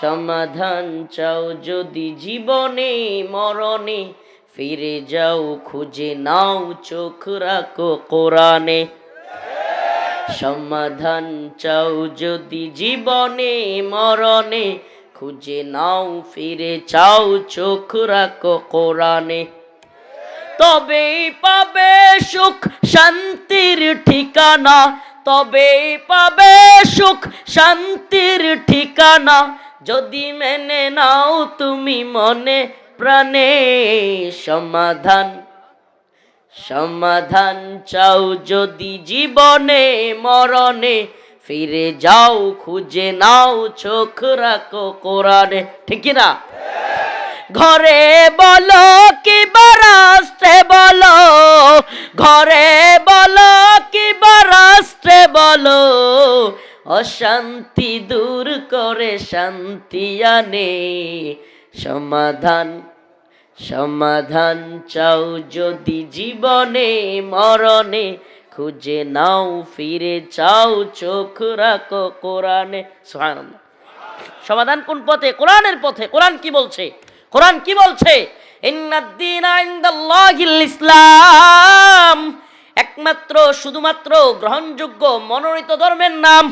সমাধান চাও যদি জীবনে, মরণে, ফিরে যাও, খুঁজে নাও, চোখ রাখো কোরআনে। সমাধান চাও যদি জীবনে, মরণে, খুঁজে নাও, ফিরে চাও, চোখ রাখো কোরআনে। তবেই পাবে সুখ শান্তির ঠিকানা, তবে পাবে সুখ শান্তির ঠিকানা। যদি মেনে নাও তুমি মনে প্রাণে সমাধান সমাধান চাও যদি জীবনে মরণে, ফিরে যাও খুঁজে নাও চোখ রাখো কোরআনে, ঠিক না? ঘরে বলো কি রাস্ত্রে বলো, ঘরে বলো কি রাস্ত্রে বলো অশান্তি দূর করে শান্তি আনে। সমাধান সমাধান চাও যদি জীবনে, মরণে খুঁজে নাও, ফিরে চাও, চোখ রাখো কোরআনে। সমাধান কোন পথে? কোরআনের পথে। কোরআন কি বলছে? কোরআন কি বলছে? ইসলাম। একমাত্র, শুধুমাত্র গ্রহণযোগ্য, মনোনীত ধর্মের নাম।